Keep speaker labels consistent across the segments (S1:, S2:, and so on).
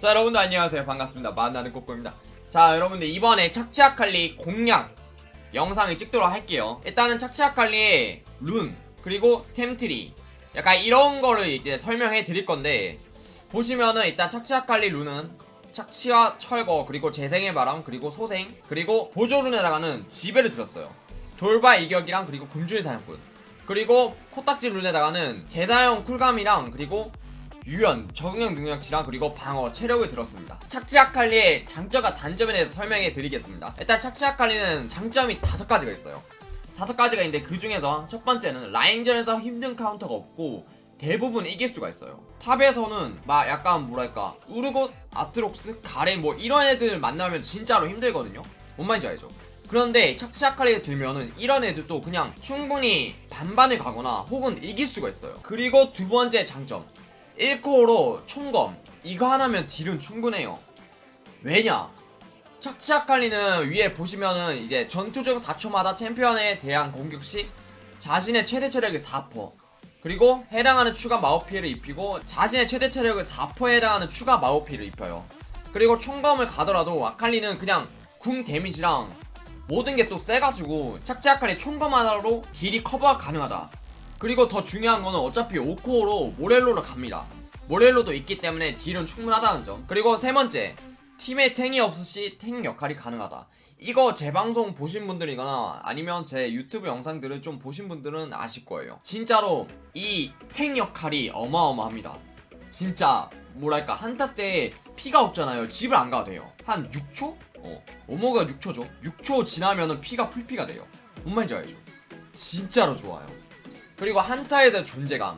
S1: 자 여러분들 안녕하세요. 반갑습니다. 만나는 꼬꼬입니다. 자 여러분들 이번에 착취 아칼리 공략 영상을 찍도록 할게요. 일단은 착취 아칼리의 룬 그리고 템트리. 약간 이런 거를 이제 설명해 드릴 건데 보시면은 일단 착취 아칼리 룬은 착취와 철거 그리고 재생의 바람 그리고 소생 그리고 보조 룬에다가는 지배를 들었어요. 돌바 이격이랑 그리고 금주의 사냥꾼. 그리고 코딱지 룬에다가는 재사용 쿨감이랑 그리고 유연, 적응력 능력치랑 그리고 방어, 체력을 들었습니다. 착지 아칼리의 장점과 단점에 대해서 설명해 드리겠습니다. 일단 착지 아칼리는 장점이 다섯 가지가 있어요. 다섯 가지가 있는데 그 중에서 첫 번째는 라인전에서 힘든 카운터가 없고 대부분 이길 수가 있어요. 탑에서는 막 약간 뭐랄까 우르곳, 아트록스, 가렌 뭐 이런 애들 만나면 진짜로 힘들거든요. 뭔 말인지 알죠? 그런데 착시 아칼리를 들면은 이런 애들도 그냥 충분히 반반을 가거나 혹은 이길 수가 있어요. 그리고 두 번째 장점 1코어로 총검. 이거 하나면 딜은 충분해요. 왜냐? 착착 칼리는 위에 보시면은 이제 전투 중 4초마다 챔피언에 대한 공격 시 자신의 최대 체력의 4% 그리고 해당하는 추가 마법 피해를 입히고 자신의 최대 체력의 4%에 해당하는 추가 마법 피해를 입혀요. 그리고 총검을 가더라도 아칼리는 그냥 궁 데미지랑 모든 게 또 세가지고 착지 아칼리 총검 하나로 딜이 커버가 가능하다 그리고 더 중요한 거는 어차피 5코어로 모렐로로 갑니다. 모렐로도 있기 때문에 딜은 충분하다는 점. 그리고 세 번째, 팀에 탱이 없으시 탱 역할이 가능하다. 이거 제 방송 보신 분들이거나 아니면 제 유튜브 영상들을 좀 보신 분들은 아실 거예요. 진짜로 이 탱 역할이 어마어마합니다. 진짜 뭐랄까 한타 때 피가 없잖아요. 집을 안 가도 돼요. 한 6초? 어. 오모가 6초죠. 6초 지나면은 피가 풀피가 돼요. 뭔 말인지 알죠? 진짜로 좋아요. 그리고 한타에서 존재감.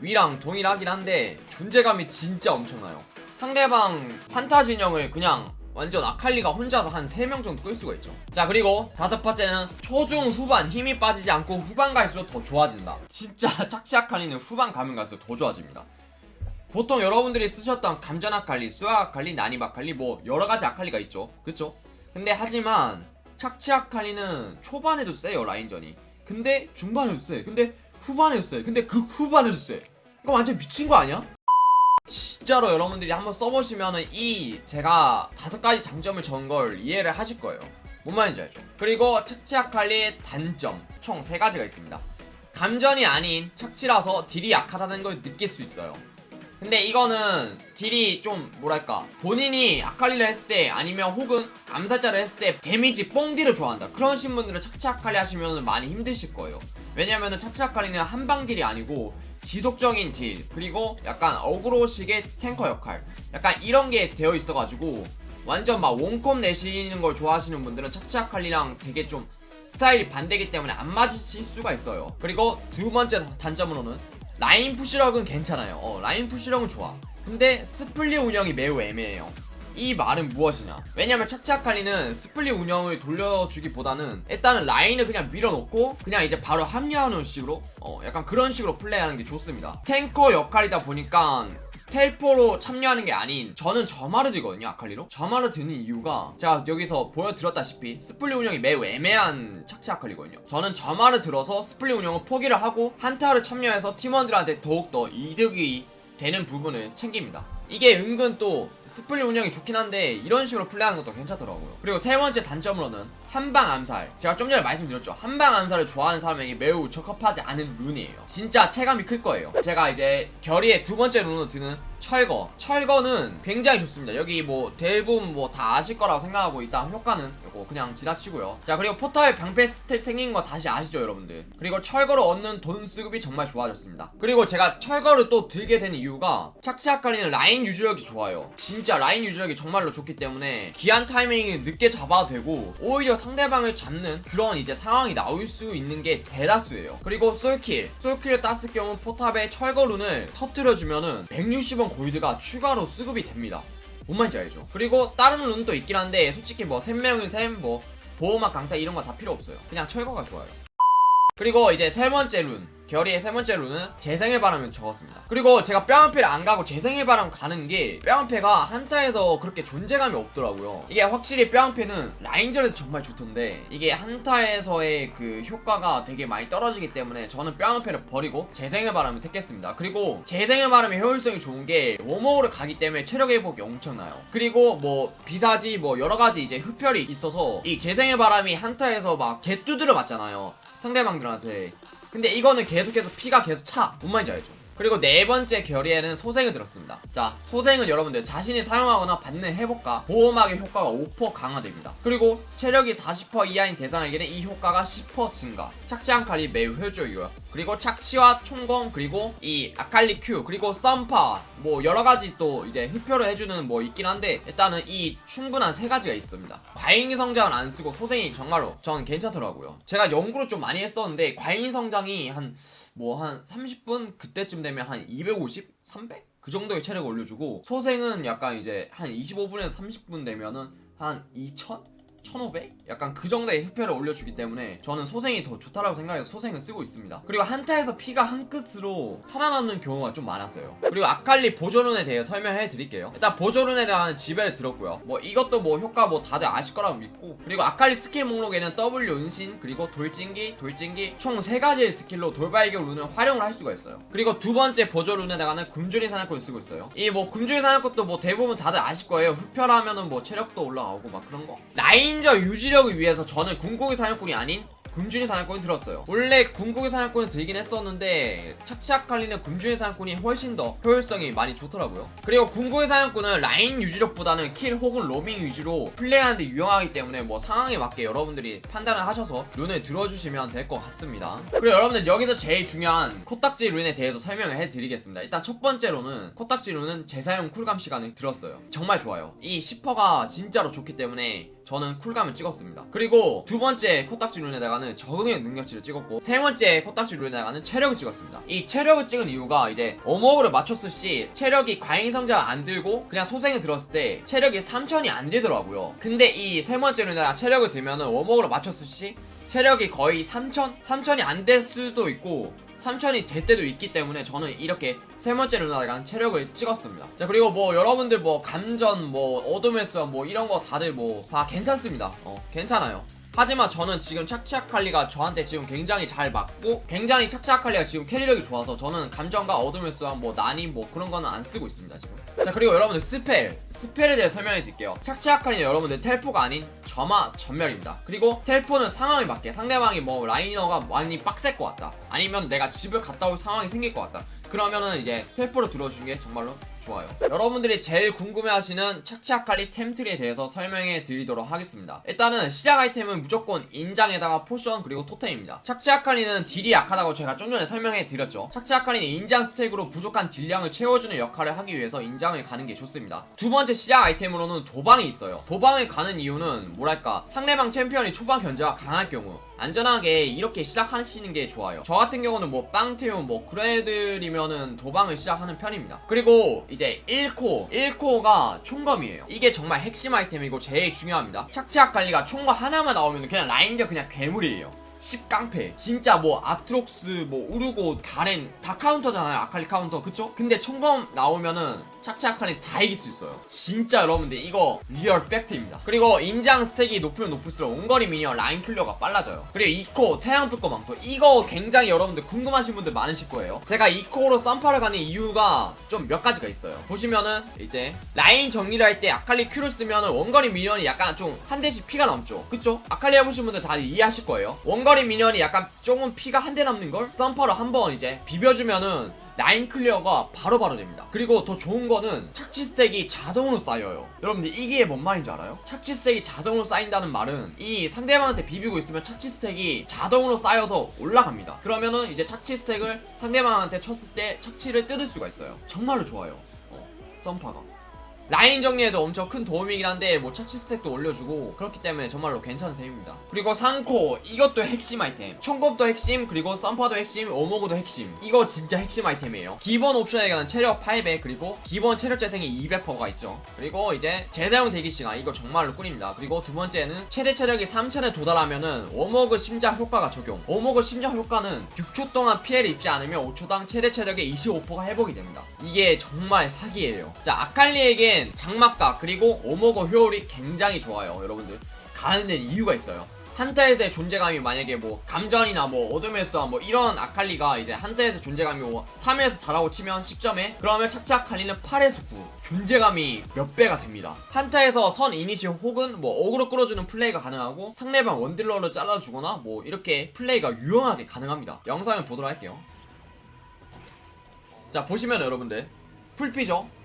S1: 위랑 동일하긴 한데 존재감이 진짜 엄청나요. 상대방 한타 진영을 그냥 완전 아칼리가 혼자서 한 3명 정도 끌 수가 있죠. 자 그리고 다섯 번째는 초중 후반 힘이 빠지지 않고 후반 갈수록 더 좋아진다. 진짜 착시 아칼리는 후반 가면 갈수록 더 좋아집니다. 보통 여러분들이 쓰셨던 감전 아칼리, 수아 아칼리, 난입 아칼리 뭐 여러가지 아칼리가 있죠. 그쵸? 근데 하지만 착취 아칼리는 초반에도 세요 라인전이. 근데 중반에도 세. 근데 후반에도 세 근데 그 후반에도 세 이거 완전 미친 거 아니야? 진짜로 여러분들이 한번 써보시면은 이 제가 다섯 가지 장점을 적은 걸 이해를 하실 거예요. 뭔 말인지 알죠? 그리고 착취 아칼리의 단점 총 세 가지가 있습니다. 감전이 아닌 착취라서 딜이 약하다는 걸 느낄 수 있어요 근데 이거는 딜이 좀 뭐랄까 본인이 아칼리를 했을 때 아니면 혹은 암살자를 했을 때 데미지 뽕딜을 좋아한다. 그러신 분들은 착취 아칼리 하시면 많이 힘드실 거예요. 왜냐면은 착취 아칼리는 한방 딜이 아니고 지속적인 딜 그리고 약간 어그로식의 탱커 역할. 약간 이런 게 되어 있어가지고 완전 막 원콤 내시는 걸 좋아하시는 분들은 착취 아칼리랑 되게 좀 스타일이 반대기 때문에 안 맞으실 수가 있어요. 그리고 두 번째 단점으로는 라인 푸시력은 괜찮아요. 어, 라인 푸시력은 좋아. 근데 스플릿 운영이 매우 애매해요. 이 말은 무엇이냐? 왜냐면 착착칼리는 스플릿 운영을 돌려주기보다는 일단은 라인을 그냥 밀어놓고 그냥 이제 바로 합류하는 식으로 어 약간 그런 식으로 플레이하는 게 좋습니다. 탱커 역할이다 보니까 텔포로 참여하는 게 아닌 저는 저마를 들거든요 아칼리로. 저마를 드는 이유가 제가 여기서 보여드렸다시피 스플릿 운영이 매우 애매한 착취 아칼리거든요. 저는 저마를 들어서 스플릿 운영을 포기를 하고 한타를 참여해서 팀원들한테 더욱더 이득이 되는 부분을 챙깁니다 이게 은근 또 스플릿 운영이 좋긴 한데 이런 식으로 플레이하는 것도 괜찮더라고요. 그리고 세 번째 단점으로는 한방 암살. 제가 좀 전에 말씀드렸죠. 한방 암살을 좋아하는 사람에게 매우 적합하지 않은 룬이에요. 진짜 체감이 클 거예요. 제가 이제 결의의 두 번째 룬으로 드는 철거. 철거는 굉장히 좋습니다. 여기 뭐 대부분 뭐 다 아실 거라고 생각하고 일단 효과는 이거 그냥 지나치고요. 자 그리고 포탈 방패 스택 생긴 거 다시 아시죠 여러분들? 그리고 철거로 얻는 돈 수급이 정말 좋아졌습니다. 그리고 제가 철거를 또 들게 된 이유가 착취 아칼리는 라인 유지력이 좋아요. 진짜 라인 유지력이 정말로 좋기 때문에 기한 타이밍을 늦게 잡아도 되고 오히려 상대방을 잡는 그런 이제 상황이 나올 수 있는 게 대다수예요. 그리고 솔킬. 솔킬을 땄을 경우 포탑에 철거룬을 터뜨려주면은 160원 골드가 추가로 수급이 됩니다 뭔 말인지 알죠? 그리고 다른 룬도 있긴 한데 솔직히 뭐 샘명의 샘, 뭐 보호막 강타 이런 거 다 필요 없어요. 그냥 철거가 좋아요. 그리고 이제 세 번째 룬 결의의 세 번째 룬은 재생의 바람을 적었습니다. 그리고 제가 뼈한패를 안 가고 재생의 바람 가는 게 뼈한패가 한타에서 그렇게 존재감이 없더라고요. 이게 확실히 뼈한패는 라인전에서 정말 좋던데 이게 한타에서의 그 효과가 되게 많이 떨어지기 때문에 저는 뼈한패를 버리고 재생의 바람을 택했습니다. 그리고 재생의 바람의 효율성이 좋은 게 워머우를 가기 때문에 체력 회복이 엄청나요. 그리고 뭐 비사지 뭐 여러 가지 이제 흡혈이 있어서 이 재생의 바람이 한타에서 막 개뚜드려 맞잖아요. 상대방들한테 근데 이거는 계속해서 피가 계속 차. 뭔 말인지 알죠? 그리고 네 번째 결의에는 소생을 들었습니다. 자, 소생은 여러분들 자신이 사용하거나 받는 회복과 보호막의 효과가 5% 강화됩니다. 그리고 체력이 40% 이하인 대상에게는 이 효과가 10% 증가. 착시 한 칼이 매우 효율적이고요. 그리고 착시와 총검 그리고 이 아칼리 큐 그리고 썸파 뭐 여러 가지 또 이제 흡혈을 해주는 뭐 있긴 한데 일단은 이 충분한 세 가지가 있습니다. 과잉 성장은 안 쓰고 소생이 정말로 전 괜찮더라고요. 제가 연구를 좀 많이 했었는데 과잉 성장이 한 뭐 한 30분 그때쯤 되면 한 250, 300? 그 정도의 체력을 올려주고 소생은 약간 이제 한 25분에서 30분 되면은 한 2000? 1500? 약간 그 정도의 흡혈을 올려주기 때문에 저는 소생이 더 좋다라고 생각해서 소생을 쓰고 있습니다. 그리고 한타에서 피가 한 끝으로 살아남는 경우가 좀 많았어요. 그리고 아칼리 보조룬에 대해 설명해 드릴게요. 일단 보조룬에 대한 지배를 들었고요. 뭐 이것도 뭐 효과 뭐 다들 아실 거라고 믿고 그리고 아칼리 스킬 목록에는 W 은신 그리고 돌진기, 돌진기 총세 가지의 스킬로 돌발격 룬을 활용을 할 수가 있어요. 그리고 두 번째 보조룬에다가는 굶주린 사냥꾼을 쓰고 있어요. 이 뭐 굶주린 사냥꾼도 뭐 대부분 다들 아실 거예요. 흡혈하면은 뭐 체력도 올라가고 막 그런 거. 라인 저 유지력을 위해서 저는 궁극의 사냥꾼이 아닌 굶주린 사냥꾼이 들었어요. 원래 궁극의 사냥꾼을 들긴 했었는데 착착칼리는 굶주린 사냥꾼이 훨씬 더 효율성이 많이 좋더라고요. 그리고 궁극의 사냥꾼은 라인 유지력보다는 킬 혹은 로밍 위주로 플레이하는데 유용하기 때문에 뭐 상황에 맞게 여러분들이 판단을 하셔서 룬을 들어주시면 될 것 같습니다. 그리고 여러분들 여기서 제일 중요한 코딱지 룬에 대해서 설명을 해드리겠습니다. 일단 첫 번째로는 코딱지 룬은 재사용 쿨감 시간을 들었어요. 정말 좋아요. 이 10%가 진짜로 좋기 때문에 저는 쿨감을 찍었습니다. 그리고 두 번째 코딱지 룬에다가는 적응의 능력치를 찍었고 세 번째 코딱지 룬에다가는 체력을 찍었습니다. 이 체력을 찍은 이유가 이제 어머그를 맞췄을 시 체력이 과잉 성장 안 들고 그냥 소생을 들었을 때 체력이 3000이 안 되더라고요. 근데 이 세 번째 룬에다가 체력을 들면은 어머그를 맞췄을 시 체력이 거의 3000? 3000이 안 될 수도 있고 3000이 될 때도 있기 때문에 저는 이렇게 세 번째 루나랑 체력을 찍었습니다. 자 그리고 뭐 여러분들 뭐 감전 뭐 어둠의 수원 뭐 이런 거 다들 뭐 다 괜찮습니다. 어 괜찮아요. 하지만 저는 지금 착취아칼리가 저한테 지금 굉장히 잘 맞고 굉장히 착취아칼리가 지금 캐리력이 좋아서 저는 감정과 어둠의 수학 뭐 난임 뭐 그런 거는 안 쓰고 있습니다 지금. 자 그리고 여러분들 스펠. 스펠에 대해 설명해 드릴게요. 착취아칼리는 여러분들 텔포가 아닌 점화 전멸입니다. 그리고 텔포는 상황에 맞게 상대방이 뭐 라이너가 많이 빡셀 것 같다. 아니면 내가 집을 갔다 올 상황이 생길 것 같다. 그러면은 이제 텔포를 들어주는 게 정말로 좋아요. 여러분들이 제일 궁금해하시는 착취아칼리 템트리에 대해서 설명해 드리도록 하겠습니다. 일단은 시작 아이템은 무조건 인장에다가 포션 그리고 토템입니다. 착취아칼리는 딜이 약하다고 제가 좀 전에 설명해 드렸죠. 착취아칼리는 인장 스택으로 부족한 딜량을 채워주는 역할을 하기 위해서 인장을 가는 게 좋습니다. 두 번째 시작 아이템으로는 도방이 있어요. 도방을 가는 이유는 뭐랄까 상대방 챔피언이 초반 견제가 강할 경우 안전하게 이렇게 시작하시는 게 좋아요. 저 같은 경우는 뭐 빵태움 뭐 그런 애들이면은 도방을 시작하는 편입니다. 그리고 이제 1코 1코가 총검이에요. 이게 정말 핵심 아이템이고 제일 중요합니다. 착취학 관리가 총검 하나만 나오면 그냥 라인저 그냥 괴물이에요. 10깡패 진짜 뭐 아트록스 뭐 우르고 가렌 다 카운터잖아요 아칼리 카운터 그쵸? 근데 총검 나오면은 아칼리 다 이길 수 있어요. 진짜 여러분들 이거 리얼 팩트입니다. 그리고 인장 스택이 높으면 높을수록 원거리 미니어 라인 클리어가 빨라져요. 그리고 2코 태양 불거 많고 이거 굉장히 여러분들 궁금하신 분들 많으실 거예요. 제가 2코로 썸파를 가는 이유가 좀 몇 가지가 있어요. 보시면은 이제 라인 정리를 할 때 아칼리 큐를 쓰면은 원거리 미니언이 약간 좀 한 대씩 피가 남죠. 그쵸? 아칼리 해보신 분들 다 이해하실 거예요. 원거리 미니언이 약간 조금 피가 한 대 남는 걸? 썸퍼로 한번 이제 비벼주면은 라인 클리어가 바로 바로 됩니다. 그리고 더 좋은 거는 착취 스택이 자동으로 쌓여요. 여러분들 이게 뭔 말인지 알아요? 착취 스택이 자동으로 쌓인다는 말은 이 상대방한테 비비고 있으면 착취 스택이 자동으로 쌓여서 올라갑니다. 그러면은 이제 착취 스택을 상대방한테 쳤을 때 착취를 뜯을 수가 있어요. 정말로 좋아요. 어, 썸파가. 라인 정리에도 엄청 큰 도움이긴 한데 뭐 착취 스택도 올려주고 그렇기 때문에 정말로 괜찮은 템입니다. 그리고 상코 이것도 핵심 아이템. 총검도 핵심 그리고 썬파도 핵심 오모그도 핵심. 이거 진짜 핵심 아이템이에요. 기본 옵션에는 체력 800 그리고 기본 체력 재생이 200%가 있죠. 그리고 이제 재사용 대기 시간 이거 정말로 꿀입니다. 그리고 두 번째는 최대 체력이 3000에 도달하면은 오모그 심장 효과가 적용. 오모그 심장 효과는 6초 동안 피해를 입지 않으면 5초당 최대 체력의 25%가 회복이 됩니다. 이게 정말 사기예요. 자 아칼리에 겐 장막각 그리고 오모그 효율이 굉장히 좋아요 여러분들. 가는 데는 이유가 있어요. 한타에서의 존재감이 만약에 뭐 감전이나 뭐 어둠에서 뭐 이런 아칼리가 이제 한타에서 존재감이 뭐 3에서 4라고 치면 10점에 그러면 착취 아칼리는 8에서 9 존재감이 몇 배가 됩니다. 한타에서 선 이니시 혹은 뭐 어그로 끌어주는 플레이가 가능하고 상대방 원딜러를 잘라주거나 뭐 이렇게 플레이가 유용하게 가능합니다. 영상을 보도록 할게요. 자 보시면 여러분들 풀피죠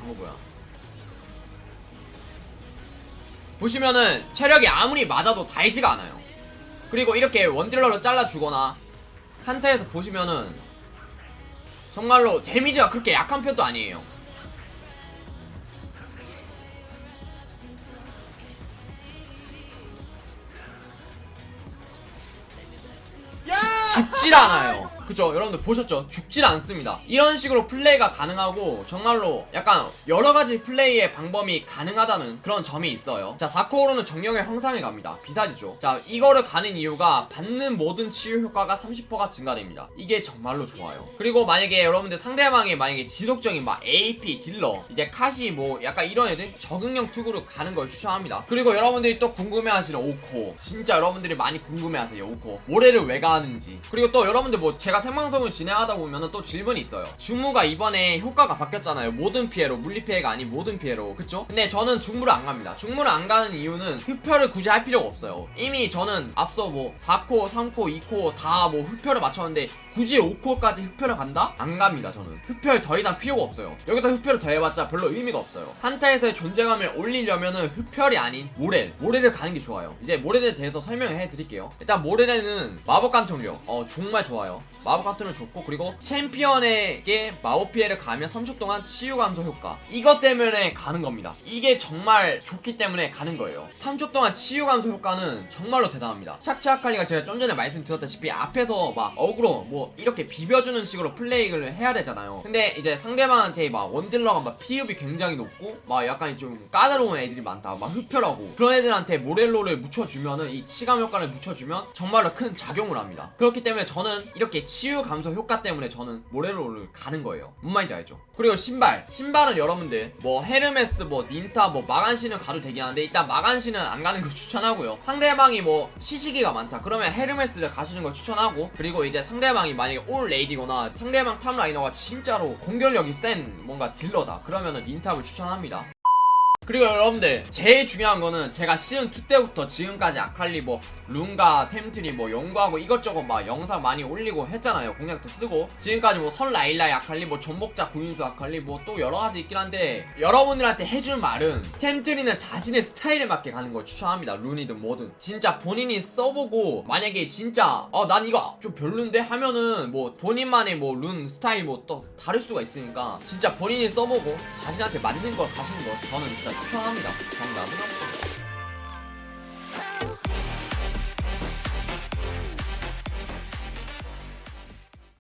S1: 아 그거 뭐야. 보시면은 체력이 아무리 맞아도 달지가 않아요. 그리고 이렇게 원딜러로 잘라주거나 한타에서 보시면은 정말로 데미지가 그렇게 약한 편도 아니에요. 죽질 않아요. 그죠? 여러분들 보셨죠? 죽질 않습니다. 이런 식으로 플레이가 가능하고 정말로 약간 여러 가지 플레이의 방법이 가능하다는 그런 점이 있어요. 자, 4코어로는 정령의 형상에 갑니다. 비사지죠. 자, 이거를 가는 이유가 받는 모든 치유 효과가 30%가 증가됩니다. 이게 정말로 좋아요. 그리고 만약에 여러분들 상대방이 만약에 지속적인 막 AP, 딜러, 이제 카시 뭐 약간 이런 애들 적응형 투구로 가는 걸 추천합니다. 그리고 여러분들이 또 궁금해하시는 오코. 진짜 여러분들이 많이 궁금해하세요, 오코. 모래를 왜 가는지. 그리고 또 여러분들 뭐 제가 생방송을 진행하다 보면은 또 질문이 있어요. 중무가 이번에 효과가 바뀌었잖아요. 모든 피해로 물리 피해가 아닌 모든 피해로, 그쵸? 근데 저는 중무를 안 갑니다. 중무를 안 가는 이유는 흡혈을 굳이 할 필요가 없어요. 이미 저는 앞서 뭐 4코, 3코, 2코 다 뭐 흡혈을 맞췄는데 굳이 5코까지 흡혈을 간다? 안 갑니다. 저는 흡혈 더 이상 필요가 없어요. 여기서 흡혈을 더 해봤자 별로 의미가 없어요. 한타에서의 존재감을 올리려면은 흡혈이 아닌 모렐, 모렐을 가는 게 좋아요. 이제 모렐에 대해서 설명을 해드릴게요. 일단 모렐에는 마법 간통력, 어 정말 좋아요. 마법 간통력 좋고 그리고 챔피언에게 마법 피해를 가면 3초 동안 치유 감소 효과 이것 때문에 가는 겁니다. 이게 정말 좋기 때문에 가는 거예요. 3초 동안 치유 감소 효과는 정말로 대단합니다. 착취 아칼리가 제가 좀 전에 말씀드렸다시피 앞에서 막 어그로 뭐 이렇게 비벼주는 식으로 플레이를 해야 되잖아요. 근데 이제 상대방한테 막 원딜러가 막 피흡이 굉장히 높고 막 약간 좀 까다로운 애들이 많다. 막 흡혈하고 그런 애들한테 모렐로를 묻혀주면은 이 치감 효과를 묻혀주면 정말로 큰 작용을 합니다. 그렇기 때문에 저는 이렇게 치유 감소 효과 때문에 저는 모렐로를 가는 거예요. 뭔 말인지 알죠? 그리고 신발. 신발은 여러분들 뭐 헤르메스 뭐 닌타 뭐 마간시는 가도 되긴 하는데 일단 마간시는 안 가는 걸 추천하고요. 상대방이 뭐 시시기가 많다. 그러면 헤르메스를 가시는 걸 추천하고 그리고 이제 상대방이 만약에 올 레이디거나 상대방 탑 라이너가 진짜로 공격력이 센 뭔가 딜러다. 그러면은 닌탑을 추천합니다. 그리고 여러분들 제일 중요한 거는 제가 시즌2 때부터 지금까지 아칼리 뭐 룬가 템트리 뭐 연구하고 이것저것 막 영상 많이 올리고 했잖아요. 공략도 쓰고. 지금까지 뭐 설 라일라의 아칼리 뭐 전복자 구인수 아칼리 뭐 또 여러가지 있긴 한데 여러분들한테 해줄 말은 템트리는 자신의 스타일에 맞게 가는 걸 추천합니다. 룬이든 뭐든. 진짜 본인이 써보고 만약에 진짜 어난 이거 좀 별론데 하면은 뭐 본인만의 뭐 룬 스타일 뭐 또 다를 수가 있으니까 진짜 본인이 써보고 자신한테 맞는 걸 가시는 거 저는 진짜 추천합니다. 정답은 없습니다